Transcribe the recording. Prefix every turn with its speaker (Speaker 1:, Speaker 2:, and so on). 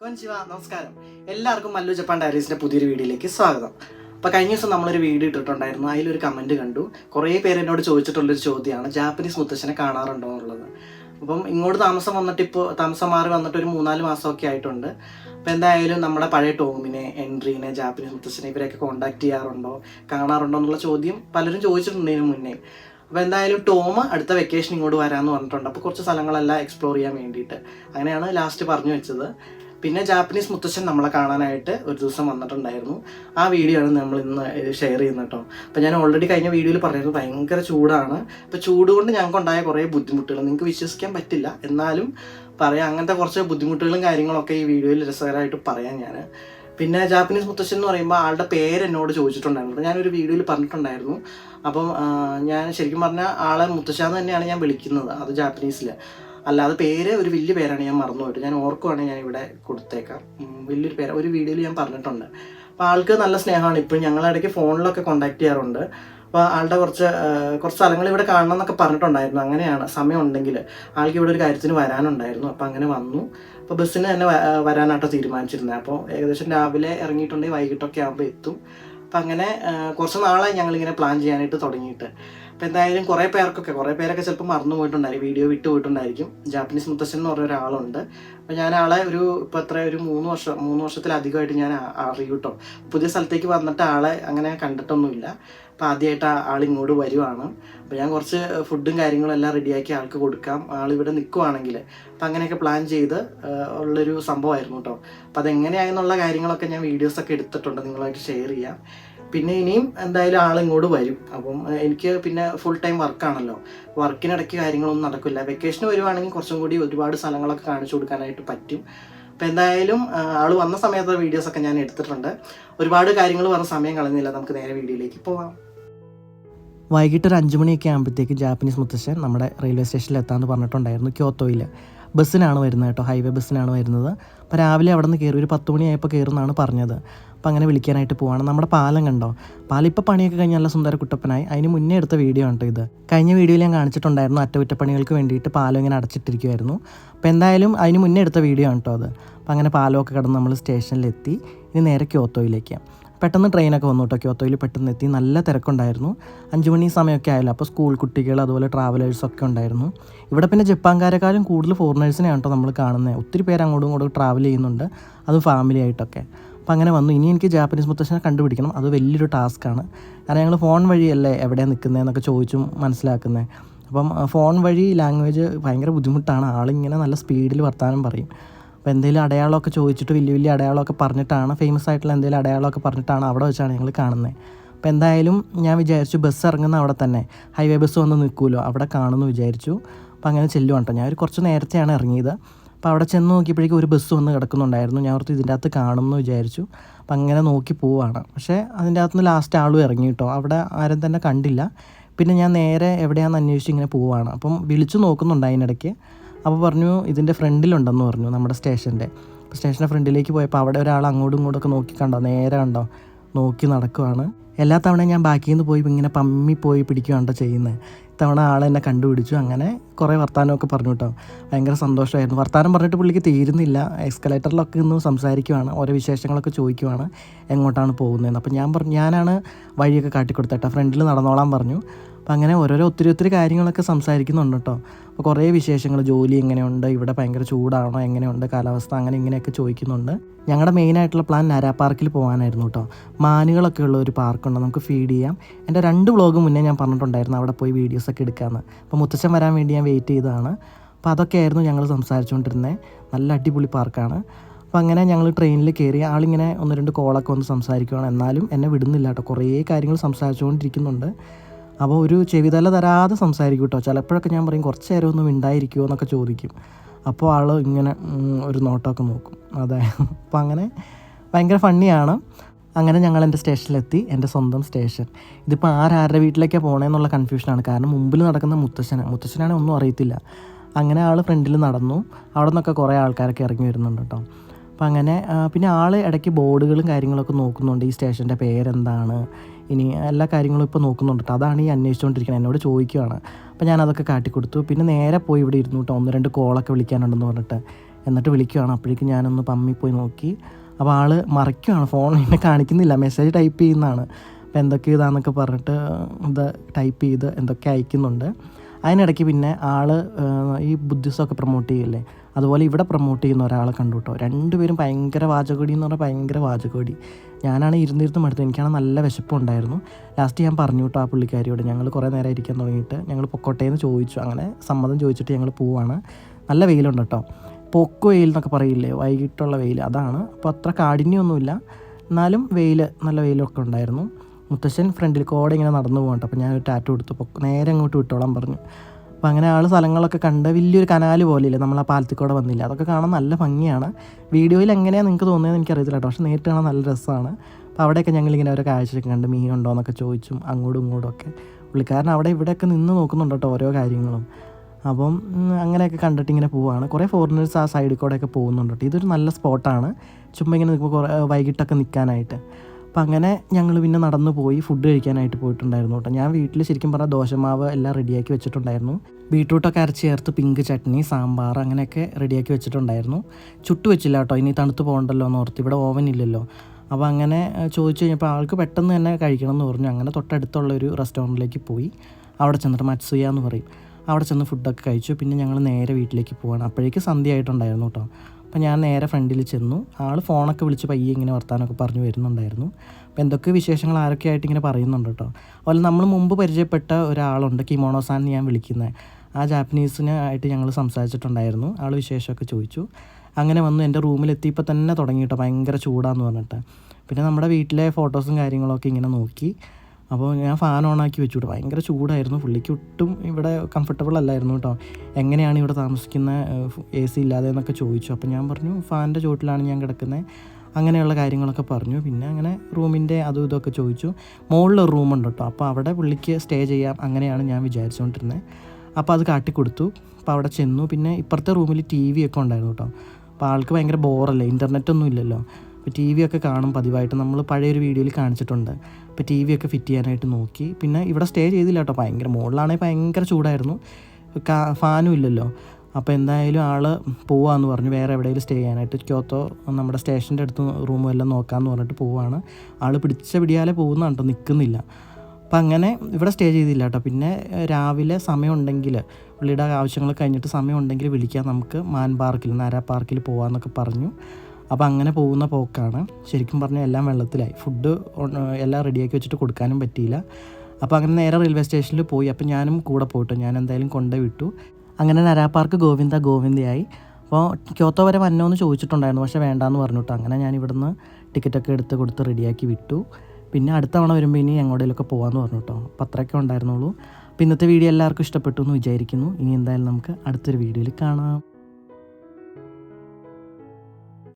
Speaker 1: കൊഞ്ചിവ നമസ്കാരം. എല്ലാവർക്കും മല്ലു ജപ്പാൻ ഡയറീസിന്റെ പുതിയൊരു വീഡിയോയിലേക്ക് സ്വാഗതം. അപ്പോൾ കഴിഞ്ഞ ദിവസം നമ്മളൊരു വീഡിയോ ഇട്ടിട്ടുണ്ടായിരുന്നു. അതിലൊരു കമന്റ് കണ്ടു. കുറേ പേര് എന്നോട് ചോദിച്ചിട്ടുള്ളൊരു ചോദ്യമാണ്. ജാപ്പനീസ് മുത്തശ്ശനെ കാണാറുണ്ടോ എന്നുള്ളത്. അപ്പം ഇങ്ങോട്ട് താമസം വന്നിട്ട് ഇപ്പോൾ താമസം മാറി വന്നിട്ട് ഒരു മൂന്നാൽ മാസമൊക്കെ ആയിട്ടുണ്ട്. അപ്പോൾ എന്തായാലും നമ്മുടെ പഴയ ടോമിനെ എൻട്രീനെ ജാപ്പനീസ് മുത്തശ്ശനെ ഇവരെയൊക്കെ കോൺടാക്ട് ചെയ്യാറുണ്ടോ കാണാറുണ്ടോ എന്നുള്ള ചോദ്യം പലരും ചോദിച്ചിട്ടുണ്ട് മുന്നേ. അപ്പോൾ എന്തായാലും ടോം അടുത്ത വെക്കേഷൻ ഇങ്ങോട്ട് വരാമെന്ന് പറഞ്ഞിട്ടുണ്ട്. അപ്പോൾ കുറച്ച് സ്ഥലങ്ങളെല്ലാം എക്സ്പ്ലോർ ചെയ്യാൻ വേണ്ടിയിട്ട്. അങ്ങനെയാണ് ലാസ്റ്റ് പറഞ്ഞു വെച്ചത്. പിന്നെ ജാപ്പനീസ് മുത്തശ്ശൻ നമ്മളെ കാണാനായിട്ട് ഒരു ദിവസം വന്നിട്ടുണ്ടായിരുന്നു. ആ വീഡിയോ ആണ് നമ്മൾ ഇന്ന് ഷെയർ ചെയ്യുന്നത് കേട്ടോ. അപ്പോൾ ഞാൻ ഓൾറെഡി കഴിഞ്ഞ വീഡിയോയിൽ പറഞ്ഞിരുന്നു ഭയങ്കര ചൂടാണ്. അപ്പോൾ ചൂട് കൊണ്ട് ഞങ്ങൾക്കുണ്ടായ കുറേ ബുദ്ധിമുട്ടുകൾ. നിങ്ങൾക്ക് വിശ്വസിക്കാൻ പറ്റില്ല. എന്നാലും പറയാം അങ്ങനത്തെ കുറച്ച് ബുദ്ധിമുട്ടുകളും കാര്യങ്ങളൊക്കെ ഈ വീഡിയോയിൽ രസകരമായിട്ട് പറയാം ഞാൻ പിന്നെ ജാപ്പനീസ് മുത്തശ്ശൻ എന്ന് പറയുമ്പോൾ ആളുടെ പേര് എന്നോട് ചോദിച്ചിട്ടുണ്ടായിരുന്നു. ഞാനൊരു വീഡിയോയിൽ പറഞ്ഞിട്ടുണ്ടായിരുന്നു. അപ്പം ഞാൻ ശരിക്കും പറഞ്ഞാൽ ആളെ മുത്തശ്ശാന്ന് തന്നെയാണ് ഞാൻ വിളിക്കുന്നത്. അത് ജാപ്പനീസിൽ അല്ലാതെ പേര് ഒരു വലിയ പേരാണ് ഞാൻ മറന്നുപോയിട്ട്. ഞാൻ ഓർക്കുവാണെങ്കിൽ ഞാൻ ഇവിടെ കൊടുത്തേക്കാം. വലിയൊരു പേര്. ഒരു വീഡിയോയിൽ ഞാൻ പറഞ്ഞിട്ടുണ്ട്. അപ്പോൾ ആൾക്ക് നല്ല സ്നേഹമാണ്. ഇപ്പം ഞങ്ങളിടയ്ക്ക് ഫോണിലൊക്കെ കോൺടാക്ട് ചെയ്യാറുണ്ട്. അപ്പോൾ ആളുടെ കുറച്ച് കുറച്ച് സ്ഥലങ്ങൾ ഇവിടെ കാണണം എന്നൊക്കെ പറഞ്ഞിട്ടുണ്ടായിരുന്നു. അങ്ങനെയാണ്. സമയം ഉണ്ടെങ്കിൽ ആൾക്ക് ഇവിടെ ഒരു കാര്യത്തിന് വരാനുണ്ടായിരുന്നു. അപ്പോൾ അങ്ങനെ വന്നു. അപ്പോൾ ബസ്സിന് തന്നെ വരാനായിട്ട് തീരുമാനിച്ചിരുന്നത് അപ്പോൾ ഏകദേശം രാവിലെ ഇറങ്ങിയിട്ടുണ്ടെങ്കിൽ വൈകിട്ടൊക്കെ ആകുമ്പോൾ എത്തും. അപ്പം അങ്ങനെ കുറച്ച് നാളായി ഞങ്ങളിങ്ങനെ പ്ലാൻ ചെയ്യാനായിട്ട് തുടങ്ങിയിട്ട്. അപ്പം എന്തായാലും കുറേ പേർക്കൊക്കെ കുറേ പേരൊക്കെ ചിലപ്പോൾ മറന്നു പോയിട്ടുണ്ടായിരിക്കും വീഡിയോ വിട്ടു പോയിട്ടുണ്ടായിരിക്കും. ജാപ്പനീസ് മുത്തശ്ശൻ എന്ന് പറഞ്ഞ ഒരാളുണ്ട്. അപ്പോൾ ഞാൻ ആളെ ഒരു ഇപ്പോൾ എത്ര ഒരു മൂന്ന് വർഷം മൂന്ന് വർഷത്തിലധികമായിട്ട് ഞാൻ അറിയൂ കേട്ടോ പുതിയ സ്ഥലത്തേക്ക് വന്നിട്ട് ആളെ അങ്ങനെ കണ്ടിട്ടൊന്നുമില്ല. അപ്പോൾ ആദ്യമായിട്ട് ആ- ഇങ്ങോട്ട് വരുവാണ്. അപ്പോൾ ഞാൻ കുറച്ച് ഫുഡും കാര്യങ്ങളും എല്ലാം റെഡിയാക്കി ആൾക്ക് കൊടുക്കാം. ആൾ ഇവിടെ നിൽക്കുവാണെങ്കിൽ അപ്പം അങ്ങനെയൊക്കെ പ്ലാൻ ചെയ്ത് ഉള്ളൊരു സംഭവമായിരുന്നു കേട്ടോ. അപ്പം അതെങ്ങനെയായെന്നുള്ള കാര്യങ്ങളൊക്കെ ഞാൻ വീഡിയോസൊക്കെ എടുത്തിട്ടുണ്ട്. നിങ്ങളായിട്ട് ഷെയർ ചെയ്യാം. പിന്നെ ഇനിയും എന്തായാലും ആളിങ്ങോട്ട് വരും. അപ്പം എനിക്ക് പിന്നെ ഫുൾ ടൈം വർക്കാണല്ലോ വർക്കിനിടയ്ക്ക് കാര്യങ്ങളൊന്നും നടക്കില്ല. വെക്കേഷന് വരുവാണെങ്കിൽ കുറച്ചും കൂടി ഒരുപാട് സ്ഥലങ്ങളൊക്കെ കാണിച്ചു കൊടുക്കാനായിട്ട് പറ്റും. അപ്പം എന്തായാലും ആൾ വന്ന സമയത്ത് വീഡിയോസൊക്കെ ഞാൻ എടുത്തിട്ടുണ്ട്. ഒരുപാട് കാര്യങ്ങൾ പറഞ്ഞ സമയം കളഞ്ഞില്ല. നമുക്ക് നേരെ വീഡിയോയിലേക്ക് പോവാം. വൈകിട്ട് ഒരു അഞ്ച് ആകുമ്പോഴത്തേക്ക് ജാപ്പനീസ് മുത്തശ്ശൻ നമ്മുടെ റെയിൽവേ സ്റ്റേഷനിൽ എത്താമെന്ന് പറഞ്ഞിട്ടുണ്ടായിരുന്നു ക്യോത്തോയിൽ ബസ്സിനാണ് വരുന്നത് കേട്ടോ ഹൈവേ ബസ്സിനാണ് വരുന്നത്. അപ്പോൾ രാവിലെ അവിടെ നിന്ന് കയറി ഒരു പത്ത് മണിയായപ്പോൾ കയറുമെന്നാണ് പറഞ്ഞത്. അപ്പോൾ അങ്ങനെ വിളിക്കാനായിട്ട് പോവാണ്. നമ്മുടെ പാലം കണ്ടോ? പാലം ഇപ്പോൾ പണിയൊക്കെ കഴിഞ്ഞ നല്ല സുന്ദര കുട്ടപ്പനായി. അതിന് മുന്നേ എടുത്ത വീഡിയോ ആണ് ഇത്. കഴിഞ്ഞ വീഡിയോയിൽ ഞാൻ കാണിച്ചിട്ടുണ്ടായിരുന്നു അറ്റകുറ്റപ്പണികൾക്ക് വേണ്ടിയിട്ട് പാലം ഇങ്ങനെ അടച്ചിട്ടിരിക്കുമായിരുന്നു അപ്പോൾ എന്തായാലും അതിന് മുന്നേ എടുത്ത വീഡിയോ ആണ് കേട്ടോ അത്. അപ്പോൾ അങ്ങനെ പാലമൊക്കെ കടന്ന് നമ്മൾ സ്റ്റേഷനിലെത്തി. ഇനി നേരെ ക്യോത്തോയിലേക്ക് പെട്ടെന്ന് ട്രെയിനൊക്കെ വന്നു കേട്ടോ ക്യോത്തോയിൽ പെട്ടെന്ന് എത്തി. നല്ല തിരക്കുണ്ടായിരുന്നു. അഞ്ച് മണി സമയമൊക്കെ ആയല്ലോ. അപ്പോൾ സ്കൂൾ കുട്ടികൾ അതുപോലെ ട്രാവലേഴ്സൊക്കെ ഉണ്ടായിരുന്നു. ഇവിടെ പിന്നെ ജപ്പാൻകാരെക്കാളും കൂടുതൽ ഫോറിനേഴ്സിനെയാണ് കേട്ടോ നമ്മൾ കാണുന്നത്. ഒത്തിരി പേര് അങ്ങോട്ടും ഇങ്ങോട്ടും ട്രാവൽ ചെയ്യുന്നുണ്ട്. അതും ഫാമിലി ആയിട്ടൊക്കെ. അപ്പോൾ അങ്ങനെ വന്നു. ഇനി എനിക്ക് ജാപ്പനീസ് മുത്തശ്ശനെ കണ്ടുപിടിക്കണം. അത് വലിയൊരു ടാസ്ക്കാണ് കാരണം ഞങ്ങൾ ഫോൺ വഴിയല്ലേ എവിടെയാണ് നിൽക്കുന്നതെന്നൊക്കെ ചോദിച്ചും മനസ്സിലാക്കുന്നത്. അപ്പം ഫോൺ വഴി ലാംഗ്വേജ് ഭയങ്കര ബുദ്ധിമുട്ടാണ്. ആളിങ്ങനെ നല്ല സ്പീഡിൽ വർത്താനം പറയും. അപ്പോൾ എന്തെങ്കിലും അടയാളമൊക്കെ ചോദിച്ചിട്ട് വലിയ വലിയ അടയാളമൊക്കെ പറഞ്ഞിട്ടാണ് ഫേമസ് ആയിട്ടുള്ള എന്തെങ്കിലും അടയാളമൊക്കെ പറഞ്ഞിട്ടാണ് അവിടെ വെച്ചാണ് ഞങ്ങൾ കാണുന്നത് അപ്പോൾ എന്തായാലും ഞാൻ വിചാരിച്ചു ബസ് ഇറങ്ങുന്ന അവിടെ തന്നെ ഹൈവേ ബസ് വന്ന് നിൽക്കുമല്ലോ അവിടെ കാണുമെന്ന് വിചാരിച്ചു. അപ്പോൾ അങ്ങനെ ചെല്ലുവാണ് കേട്ടോ ഞാൻ ഒരു കുറച്ച് നേരത്തെയാണ് ഇറങ്ങിയത്. അപ്പോൾ അവിടെ ചെന്ന് നോക്കിയപ്പോഴേക്കും ഒരു ബസ് വന്ന് കിടക്കുന്നുണ്ടായിരുന്നു. ഞാൻ ഓർത്ത് ഇതിന്റെ അകത്ത് കാണുമെന്ന് വിചാരിച്ചു. അപ്പം അങ്ങനെ നോക്കി പോവാണ്. പക്ഷേ അതിന്റെ അകത്തുനിന്ന് ലാസ്റ്റ് ആളും ഇറങ്ങി കേട്ടോ അവിടെ ആരും തന്നെ കണ്ടില്ല. പിന്നെ ഞാൻ നേരെ എവിടെയാണെന്ന് അന്വേഷിച്ച് ഇങ്ങനെ പോവാണ്. അപ്പം വിളിച്ചു നോക്കുന്നുണ്ട് അതിനിടയ്ക്ക്. അപ്പോൾ പറഞ്ഞു ഇതിന്റെ ഫ്രണ്ടിലുണ്ടെന്ന് പറഞ്ഞു നമ്മുടെ സ്റ്റേഷന്റെ. അപ്പോൾ സ്റ്റേഷന്റെ ഫ്രണ്ടിലേക്ക് പോയപ്പോൾ അവിടെ ഒരാൾ അങ്ങോട്ടും ഇങ്ങോട്ടും ഒക്കെ നോക്കി കണ്ടോ നേരെ കണ്ടോ നോക്കി നടക്കുവാണ്. എല്ലാ തവണയും ഞാൻ ബാക്കിൽ നിന്ന് പോയി ഇങ്ങനെ പമ്മി പോയി പിടിക്കുകയാണോ ചെയ്യുന്നത് ഇത്തവണ എന്നെ കണ്ടുപിടിച്ചു. അങ്ങനെ കുറേ വർത്തമാനമൊക്കെ പറഞ്ഞു കേട്ടോ. ഭയങ്കര സന്തോഷമായിരുന്നു. വർത്തമാനം പറഞ്ഞിട്ട് പുള്ളിക്ക് തീരുന്നില്ല. എക്സ്കലേറ്ററിലൊക്കെ ഇന്ന് സംസാരിക്കുവാണ്. ഓരോ വിശേഷങ്ങളൊക്കെ ചോദിക്കുവാണ് എങ്ങോട്ടാണ് പോകുന്നതെന്ന്. അപ്പോൾ ഞാൻ പറഞ്ഞു ഞാനാണ് വഴിയൊക്കെ കാട്ടിക്കൊടുത്തേട്ടാ ഫ്രണ്ടിൽ നടന്നോളാൻ പറഞ്ഞു. അപ്പം അങ്ങനെ ഓരോരോ ഒത്തിരി ഒത്തിരി കാര്യങ്ങളൊക്കെ സംസാരിക്കുന്നുണ്ട് കേട്ടോ അപ്പോൾ കുറേ വിശേഷങ്ങൾ ജോലി എങ്ങനെയുണ്ട് ഇവിടെ ഭയങ്കര ചൂടാണോ എങ്ങനെയുണ്ട് കാലാവസ്ഥ അങ്ങനെ ഇങ്ങനെയൊക്കെ ചോദിക്കുന്നുണ്ട്. ഞങ്ങളുടെ മെയിനായിട്ടുള്ള പ്ലാൻ നരാ പാർക്കിൽ പോകാനായിരുന്നു കേട്ടോ മാനുകളൊക്കെ ഉള്ള ഒരു പാർക്കുണ്ട് നമുക്ക് ഫീഡ് ചെയ്യാം. എന്റെ രണ്ട് വ്ളോഗ് മുന്നേ ഞാൻ പറഞ്ഞിട്ടുണ്ടായിരുന്നു അവിടെ പോയി വീഡിയോസൊക്കെ എടുക്കാമെന്ന് അപ്പോൾ മുത്തച്ഛൻ വരാൻ വേണ്ടി ഞാൻ വെയിറ്റ് ചെയ്തതാണ്. അപ്പോൾ അതൊക്കെയായിരുന്നു ഞങ്ങൾ സംസാരിച്ചുകൊണ്ടിരുന്നത് നല്ല അടിപൊളി പാർക്കാണ്. അപ്പോൾ അങ്ങനെ ഞങ്ങൾ ട്രെയിനിൽ കയറി ആളിങ്ങനെ ഒന്ന് രണ്ട് കോളൊക്കെ ഒന്ന് സംസാരിക്കുകയാണ് എന്നാലും എന്നെ വിടുന്നില്ല കേട്ടോ കുറേ കാര്യങ്ങൾ സംസാരിച്ചുകൊണ്ടിരിക്കുന്നുണ്ട് അപ്പോൾ ഒരു ചെവിതല തരാതെ സംസാരിക്കും കേട്ടോ. ചിലപ്പോഴൊക്കെ ഞാൻ പറയും കുറച്ച് നേരം ഒന്നും ഉണ്ടായിരിക്കുമോ എന്നൊക്കെ ചോദിക്കും. അപ്പോൾ ആൾ ഇങ്ങനെ ഒരു നോട്ടമൊക്കെ നോക്കും. അതെ. അപ്പോൾ അങ്ങനെ ഭയങ്കര ഫണ്ണിയാണ്. അങ്ങനെ ഞങ്ങൾ എന്റെ സ്റ്റേഷനിലെത്തി എന്റെ സ്വന്തം സ്റ്റേഷൻ. ഇതിപ്പോൾ ആരാരുടെ വീട്ടിലേക്കാണ് പോകണമെന്നുള്ള കൺഫ്യൂഷനാണ്. കാരണം മുമ്പിൽ നടക്കുന്ന മുത്തശ്ശനെ മുത്തശ്ശനാണെ ഒന്നും അറിയത്തില്ല. അങ്ങനെ ആൾ ഫ്രണ്ടിൽ നടന്നു. അവിടെ നിന്നൊക്കെ കുറേ ആൾക്കാരൊക്കെ ഇറങ്ങി വരുന്നുണ്ട് കേട്ടോ. അപ്പം അങ്ങനെ പിന്നെ ആൾ ഇടയ്ക്ക് ബോർഡുകളും കാര്യങ്ങളൊക്കെ നോക്കുന്നുണ്ട്. ഈ സ്റ്റേഷന്റെ പേരെന്താണ്? ഇനി എല്ലാ കാര്യങ്ങളും ഇപ്പോൾ നോക്കുന്നുണ്ട് അതാണ് ഈ അന്വേഷിച്ചുകൊണ്ടിരിക്കുന്നത് എന്നോട് ചോദിക്കുകയാണ് അപ്പോൾ ഞാൻ അതൊക്കെ കാട്ടിക്കൊടുത്തു. പിന്നെ നേരെ പോയി ഇവിടെ ഇരുന്നു കേട്ടോ ഒന്ന് രണ്ട് കോളൊക്കെ വിളിക്കാനുണ്ടെന്ന് പറഞ്ഞിട്ട് എന്നിട്ട് വിളിക്കുകയാണ് അപ്പോഴേക്കും ഞാനൊന്ന് പമ്മി പോയി നോക്കി. അപ്പോൾ ആൾ മറയ്ക്കുകയാണ് ഫോൺ എന്നെ കാണിക്കുന്നില്ല. മെസ്സേജ് ടൈപ്പ് ചെയ്യുന്നതാണ്. അപ്പോൾ എന്തൊക്കെ ഇതാന്നൊക്കെ പറഞ്ഞിട്ട് ഇത് ടൈപ്പ് ചെയ്ത് എന്തൊക്കെ അയക്കുന്നുണ്ട്. അതിനിടയ്ക്ക് പിന്നെ ആൾ ഈ ബുദ്ധിസമൊക്കെ പ്രൊമോട്ട് ചെയ്യില്ലേ? അതുപോലെ ഇവിടെ പ്രൊമോട്ട് ചെയ്യുന്ന ഒരാളെ കണ്ടു കേട്ടോ രണ്ടുപേരും ഭയങ്കര വാചകടി എന്ന് പറഞ്ഞാൽ ഭയങ്കര വാചകടി. ഞാനാണ് ഇരുന്നിരുന്ന് മടുത്തത്. എനിക്കാണ് നല്ല വിശപ്പുണ്ടായിരുന്നു. ലാസ്റ്റ് ഞാൻ പറഞ്ഞു കേട്ടോ ആ പുള്ളിക്കാരിയോട്. ഞങ്ങൾ കുറേ നേരം ഇരിക്കാൻ തുടങ്ങിയിട്ട് ഞങ്ങൾ പൊക്കോട്ടെ എന്ന് ചോദിച്ചു. അങ്ങനെ സമ്മതം ചോദിച്ചിട്ട് ഞങ്ങൾ പോവാണ്. നല്ല വെയിലുണ്ട് കേട്ടോ പൊക്ക് വെയിൽ എന്നൊക്കെ പറയില്ലേ? വൈകിട്ടുള്ള വെയിൽ. അതാണ്. അപ്പോൾ അത്ര കാഠിന്യമൊന്നുമില്ല എന്നാലും വെയിൽ നല്ല വെയിലൊക്കെ ഉണ്ടായിരുന്നു. മുത്തശ്ശൻ ഫ്രണ്ടിൽ കോടെ ഇങ്ങനെ നടന്നു പോകട്ടെ അപ്പോൾ ഞാൻ ടാറ്റു പൊക്ക് നേരെ അങ്ങോട്ട് വിട്ടോളാൻ പറഞ്ഞു. അപ്പോൾ അങ്ങനെ ആൾ സ്ഥലങ്ങളൊക്കെ കണ്ട് വലിയൊരു കനാൽ പോലെയില്ല നമ്മൾ ആ പാലത്തിക്കൂടെ വന്നില്ല? അതൊക്കെ കാണാൻ നല്ല ഭംഗിയാണ്. വീഡിയോയിൽ എങ്ങനെയാണ് നിങ്ങൾക്ക് തോന്നിയതെന്ന് എനിക്കറിയത്തില്ല കേട്ടോ. പക്ഷേ നേരിട്ട് കാണാൻ നല്ല രസമാണ്. അപ്പോൾ അവിടെയൊക്കെ ഞങ്ങളിങ്ങനെ ഓരോ കാഴ്ചയൊക്കെ കണ്ട് മീൻ ഉണ്ടോ എന്നൊക്കെ ചോദിച്ചും അങ്ങോട്ടും ഇങ്ങോട്ടും ഒക്കെ. പുള്ളിക്കാരൻ അവിടെ ഇവിടെയൊക്കെ നിന്ന് നോക്കുന്നുണ്ട് കേട്ടോ ഓരോ കാര്യങ്ങളും. അപ്പം അങ്ങനെയൊക്കെ കണ്ടിട്ട് ഇങ്ങനെ പോവുകയാണ് കുറേ ഫോറിനേഴ്സ് ആ സൈഡിൽ കൂടെയൊക്കെ പോകുന്നുണ്ട് ഇതൊരു നല്ല സ്പോട്ടാണ് ചുമ്മാ ഇങ്ങനെ നിൽക്കുമ്പോൾ കുറേ വൈകിട്ടൊക്കെ നിൽക്കാനായിട്ട് അപ്പം അങ്ങനെ ഞങ്ങൾ പിന്നെ നടന്നു പോയി ഫുഡ് കഴിക്കാനായിട്ട് പോയിട്ടുണ്ടായിരുന്നു കേട്ടോ ഞാൻ വീട്ടിൽ ശരിക്കും പറഞ്ഞാൽ ദോശമാവ് എല്ലാം റെഡിയാക്കി വെച്ചിട്ടുണ്ടായിരുന്നു. ബീട്രൂട്ടൊക്കെ അരച്ച് ചേർത്ത് പിങ്ക് ചട്നി സാമ്പാർ അങ്ങനെയൊക്കെ റെഡിയാക്കി വെച്ചിട്ടുണ്ടായിരുന്നു. ചുട്ടു വെച്ചില്ല കേട്ടോ ഇനി തണുത്ത് പോകണ്ടല്ലോ എന്ന് ഓർത്ത്. ഇവിടെ ഓവൻ ഇല്ലല്ലോ. അപ്പോൾ അങ്ങനെ ചോദിച്ചു കഴിഞ്ഞപ്പോൾ ആൾക്ക് പെട്ടെന്ന് തന്നെ കഴിക്കണം എന്ന് പറഞ്ഞു. അങ്ങനെ തൊട്ടടുത്തുള്ള ഒരു റെസ്റ്റോറന്റിലേക്ക് പോയി. അവിടെ ചെന്നിട്ട് മത്സുയ എന്ന് പറയും. അവിടെ ചെന്ന് ഫുഡൊക്കെ കഴിച്ചു. പിന്നെ ഞങ്ങൾ നേരെ വീട്ടിലേക്ക് പോവാണ്. അപ്പോഴേക്ക് സന്ധ്യ ആയിട്ടുണ്ടായിരുന്നു കേട്ടോ അപ്പോൾ ഞാൻ നേരെ ഫ്രണ്ടിൽ ചെന്നു. ആൾ ഫോണൊക്കെ വിളിച്ച് പയ്യെ ഇങ്ങനെ വർത്താനൊക്കെ പറഞ്ഞു വരുന്നുണ്ടായിരുന്നു. അപ്പോൾ എന്തൊക്കെ വിശേഷങ്ങൾ ആരൊക്കെ ആയിട്ട് ഇങ്ങനെ പറയുന്നുണ്ട് കേട്ടോ അതുപോലെ നമ്മൾ മുമ്പ് പരിചയപ്പെട്ട ഒരാളുണ്ട് കിമോണോസാൻ ഞാൻ വിളിക്കുന്നത് ആ ജാപ്പനീസിനെ ആയിട്ട് ഞങ്ങൾ സംസാരിച്ചിട്ടുണ്ടായിരുന്നു. ആൾ വിശേഷമൊക്കെ ചോദിച്ചു. അങ്ങനെ വന്നു. എന്റെ റൂമിലെത്തിയപ്പോൾ തന്നെ തുടങ്ങി കേട്ടോ ഭയങ്കര ചൂടാന്ന് പറഞ്ഞിട്ട്. പിന്നെ നമ്മുടെ വീട്ടിലെ ഫോട്ടോസും കാര്യങ്ങളൊക്കെ ഇങ്ങനെ നോക്കി. അപ്പോൾ ഞാൻ ഫാൻ ഓണാക്കി വെച്ചു കേട്ടോ ഭയങ്കര ചൂടായിരുന്നു. പുള്ളിക്ക് ഒട്ടും ഇവിടെ കംഫർട്ടബിൾ അല്ലായിരുന്നു കേട്ടോ എങ്ങനെയാണ് ഇവിടെ താമസിക്കുന്ന എ സി ഇല്ലാതെ എന്നൊക്കെ ചോദിച്ചു. അപ്പോൾ ഞാൻ പറഞ്ഞു ഫാനിന്റെ ചുവട്ടിലാണ് ഞാൻ കിടക്കുന്നത് അങ്ങനെയുള്ള കാര്യങ്ങളൊക്കെ പറഞ്ഞു. പിന്നെ അങ്ങനെ റൂമിന്റെ അതും ഇതൊക്കെ ചോദിച്ചു. മുകളിൽ റൂമുണ്ട് കേട്ടോ അപ്പോൾ അവിടെ പുള്ളിക്ക് സ്റ്റേ ചെയ്യാം അങ്ങനെയാണ് ഞാൻ വിചാരിച്ചുകൊണ്ടിരുന്നത് അപ്പോൾ അത് കാട്ടിക്കൊടുത്തു. അപ്പോൾ അവിടെ ചെന്നു. പിന്നെ ഇപ്പുറത്തെ റൂമിൽ ടി വി ഒക്കെ ഉണ്ടായിരുന്നു കേട്ടോ അപ്പോൾ ആൾക്ക് ഭയങ്കര ബോറല്ലേ ഇന്റർനെറ്റ് ഒന്നും ഇല്ലല്ലോ. അപ്പോൾ ടി വി ഒക്കെ കാണും പതിവായിട്ട്. നമ്മൾ പഴയൊരു വീഡിയോയിൽ കാണിച്ചിട്ടുണ്ട്. അപ്പോൾ ടി വി ഒക്കെ ഫിറ്റ് ചെയ്യാനായിട്ട് നോക്കി. പിന്നെ ഇവിടെ സ്റ്റേ ചെയ്തില്ല കേട്ടോ. ഭയങ്കര മുകളിലാണെങ്കിൽ ഭയങ്കര ചൂടായിരുന്നു. ഫാനും ഇല്ലല്ലോ. അപ്പോൾ എന്തായാലും ആൾ പോവാന്ന് പറഞ്ഞു. വേറെ എവിടെയെങ്കിലും സ്റ്റേ ചെയ്യാനായിട്ട്. ക്യോത്തോ നമ്മുടെ സ്റ്റേഷന്റെ അടുത്ത് റൂമും എല്ലാം നോക്കാമെന്ന് പറഞ്ഞിട്ട് പോവാണ്. ആൾ പിടിച്ച പിടിയാലെ പോകുന്നതാണ് കേട്ടോ. നിൽക്കുന്നില്ല അപ്പം അങ്ങനെ ഇവിടെ സ്റ്റേ ചെയ്തില്ല കേട്ടോ. പിന്നെ രാവിലെ സമയമുണ്ടെങ്കിൽ പുള്ളിയുടെ ആവശ്യങ്ങൾ കഴിഞ്ഞിട്ട് സമയമുണ്ടെങ്കിൽ വിളിക്കാം നമുക്ക്. മാൻ പാർക്കിൽ നാരാ പാർക്കിൽ പോകാമെന്നൊക്കെ പറഞ്ഞു. അപ്പോൾ അങ്ങനെ പോകുന്ന പോക്കാണ്. ശരിക്കും പറഞ്ഞാൽ എല്ലാം വെള്ളത്തിലായി. ഫുഡ് എല്ലാം റെഡിയാക്കി വെച്ചിട്ട് കൊടുക്കാനും പറ്റിയില്ല. അപ്പോൾ അങ്ങനെ നേരെ റെയിൽവേ സ്റ്റേഷനിൽ പോയി. അപ്പോൾ ഞാനും കൂടെ പോയിട്ടു ഞാൻ എന്തായാലും കൊണ്ടേ വിട്ടു. അങ്ങനെ നരാപ്പാർക്ക് ഗോവിന്ദ ഗോവിന്ദയായി. അപ്പോൾ ക്യോത്തോ വരെ വന്നോ എന്ന് ചോദിച്ചിട്ടുണ്ടായിരുന്നു. പക്ഷേ വേണ്ടാന്ന് പറഞ്ഞു അങ്ങനെ ഞാൻ ഇവിടുന്ന് ടിക്കറ്റൊക്കെ എടുത്ത് കൊടുത്ത് റെഡിയാക്കി വിട്ടു. പിന്നെ അടുത്ത തവണ വരുമ്പോൾ ഇനി എങ്ങോട്ടേലൊക്കെ പോകാമെന്ന് പറഞ്ഞു കേട്ടോ അപ്പോൾ അത്രയൊക്കെ ഉണ്ടായിരുന്നുള്ളൂ. അപ്പോൾ ഇന്നത്തെ വീഡിയോ എല്ലാവർക്കും ഇഷ്ടപ്പെട്ടു എന്ന് വിചാരിക്കുന്നു. ഇനി എന്തായാലും നമുക്ക് അടുത്തൊരു വീഡിയോയിൽ കാണാം.